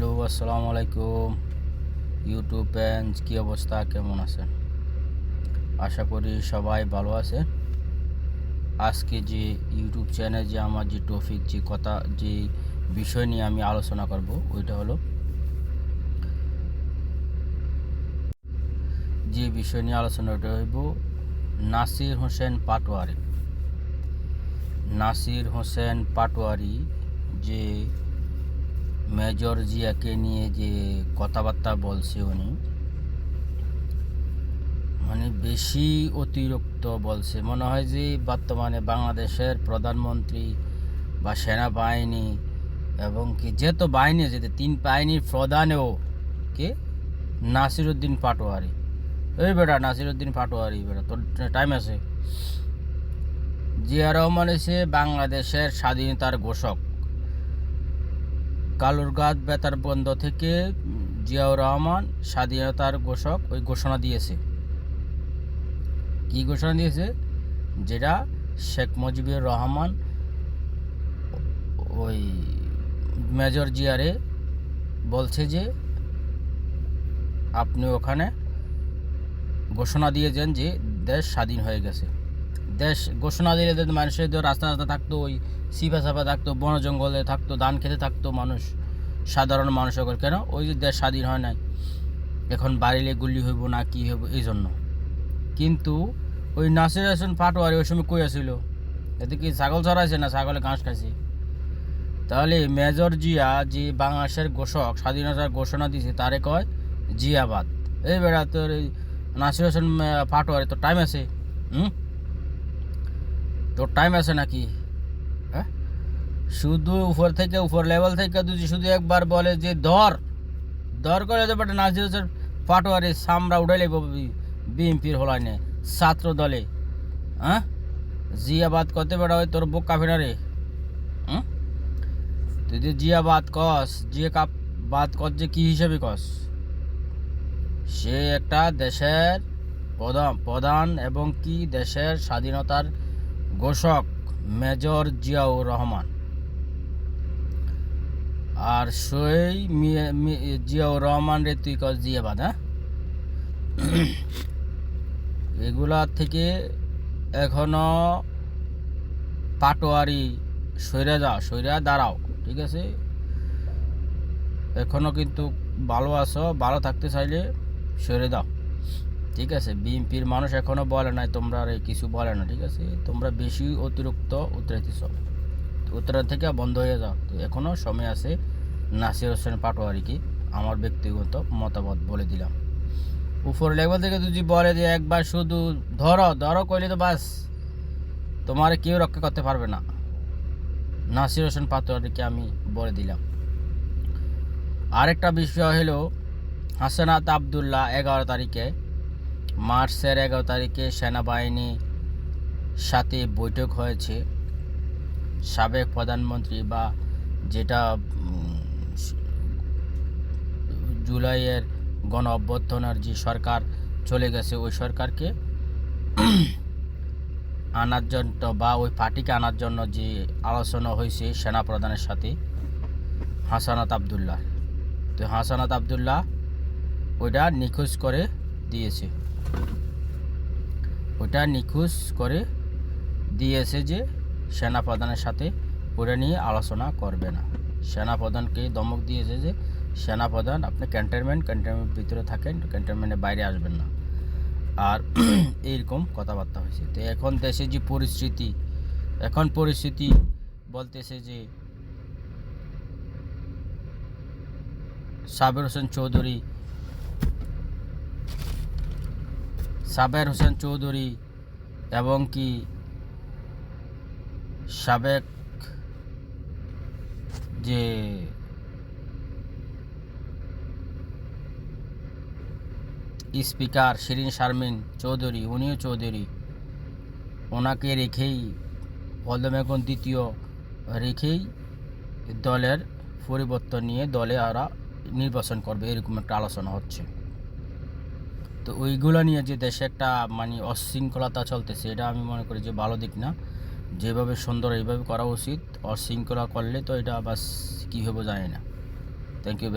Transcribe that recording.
Hello, আসসালামু আলাইকুম। YouTube pens কী অবস্থা? কেমন আছেন? আশা করি সবাই ভালো আছেন। আজকে যে ইউটিউব চ্যানেল, যে আমার যে টপিক, যে কথা, যে বিষয় নিয়ে আমি আলোচনা করব, ওইটা হলো যে বিষয় নিয়ে আলোচনা ওটা হইব নাসির হোসেন পাটোয়ারি। নাসির হোসেন পাটোয়ারি যে মেজর জিয়াকে নিয়ে যে কথাবার্তা বলছে উনি মানে বেশি অতিরিক্ত বলছে। মনে হয় যে বর্তমানে বাংলাদেশের প্রধানমন্ত্রী বা সেনাবাহিনী এবং কি যেহেতু বাহিনী আছে, যে তিন বাহিনীর প্রধানেও কে? নাসিরুদ্দিন পাটোয়ারি। এই বেটা নাসিরুদ্দিন পাটোয়ারি বেটা, তোর টাইম আছে। জিয়া রহমান এসে বাংলাদেশের স্বাধীনতার ঘোষক। কালুরঘাট বেতার বন্ধ থেকে জিয়াউর রহমান স্বাধীনতার ঘোষক ওই ঘোষণা দিয়েছে। কি ঘোষণা দিয়েছে? যেটা শেখ মুজিবুর রহমান ওই মেজর জিয়ারে বলছে যে, আপনি ওখানে ঘোষণা দিয়েছেন যে দেশ স্বাধীন হয়ে গেছে। দেশ ঘোষণা দিলে তো মানুষের তো রাস্তা রাস্তা থাকতো, ওই সিপা সাপা থাকতো, বন জঙ্গলে থাকতো, ধান খেতে থাকতো মানুষ, সাধারণ মানুষ সকল। কেন? ওই যে দেশ স্বাধীন হয় নাই। এখন বাড়িলে গুলি হইব না কি হইব, এই জন্য। কিন্তু ওই নাসির হাসান পাটোয়ারি ওই সময় কই আসিল এতে কি ছাগল চড়াইছে না ছাগলে ঘাস খাইছে? তাহলে মেজর জিয়া যে বাংলাদেশের ঘোষক, স্বাধীনতার ঘোষণা দিয়েছে তারে কয় জিয়াবাদ। এই বেড়া তোর নাসির হোসেন পাটোয়ারি তোর টাইম আছে, হুম? তোর টাইম আছে নাকি? হ্যাঁ? শুধু উপর থেকে উপর লেভেল থেকে যদি শুধু একবার বলে যে ধর ধর করে তো নাজির হোসেন পাটোয়ারি সামরা উঠাইলে বিএনপির হলাই নে ছাত্র দলে। হ্যাঁ? জিয়াবাদ কতে বেটা ওই তোর বুক কাফে না রে তুই যে জিয়াবাদ কস জিয়া কাপ বাদ কর যে কী হিসেবে কস? সে একটা দেশের প্রধান প্রধান এবং কি দেশের স্বাধীনতার ঘোষক মেজর জিয়াউর রহমান। আর সেই জিয়াউর রহমান রে তুই কস জিয়াবাদ হ্যাঁ? এগুলা থেকে এখনও পাটোয়ারি সইরা যাও সইরা দাঁড়াও, ঠিক আছে? এখনও কিন্তু ভালো আছো, ভালো থাকতে চাইলে সরে দাও। ঠিক আছে? বিএনপির মানুষ এখনও বলে নাই, তোমরা আর কিছু বলে না, ঠিক আছে? তোমরা বেশি অতিরিক্ত উতরাইতেছ উত্তরা থেকে বন্ধ হয়ে যাও। তো এখনও সময় আছে নাসির হোসেন পাটোয়ারিকে আমার ব্যক্তিগত মতামত বলে দিলাম। উপর লেভেল থেকে যদি বলে যে একবার শুধু ধরো ধরো কইলে তো বাস, তোমার কেউ রক্ষা করতে পারবে না। নাসির হোসেন পাটোয়ারিকে আমি বলে দিলাম। আরেকটা বিষয় হলো, হাসানাত আবদুল্লাহ এগারো তারিখে মার্চের এগারো তারিখে সেনাবাহিনী সাথে বৈঠক হয়েছে। সাবেক প্রধানমন্ত্রী বা যেটা জুলাইয়ের গণ অভ্যর্থনার যে সরকার চলে গেছে, ওই সরকারকে আনার জন্য বা ওই পার্টিকে আনার জন্য যে আলোচনা হয়েছে সেনা প্রধানের সাথে, হাসানাত আবদুল্লাহ। তো হাসানাত আবদুল্লাহ ওইটা নিখোঁজ করে দিয়েছে। ওটা নিখোঁজ করে দিয়েছে যে সেনা প্রধানের সাথে ওটা নিয়ে আলোচনা করবে না। সেনা প্রধানকে ধমক দিয়েছে যে সেনা প্রধান আপনি ক্যান্টনমেন্ট ক্যান্টনমেন্ট ভিতরে থাকেন, ক্যান্টনমেন্টের বাইরে আসবেন না। আর এইরকম কথাবার্তা হয়েছে। তো এখন দেশে যে পরিস্থিতি, এখন পরিস্থিতি বলতেছে যে সাবের হোসেন চৌধুরী সাবের হোসেন চৌধুরী এবং কি সাবেক যে স্পিকার শিরিন শারমিন চৌধুরী, উনিও চৌধুরী, ওনাকে রেখেই পদ্ম দ্বিতীয় রেখেই দলের পরিবর্তন নিয়ে দলে ওরা নির্বাচন করবে, এরকম একটা আলোচনা হচ্ছে। তো ওইগুলো নিয়ে যে দেশে একটা মানে অশৃঙ্খলতা চলতেছে, এটা আমি মনে করি যে ভালো দিক না। যেভাবে সুন্দর এইভাবে করা উচিত, অশৃঙ্খলা করলে তো এটা বাস কী হবে জানি না। Thank you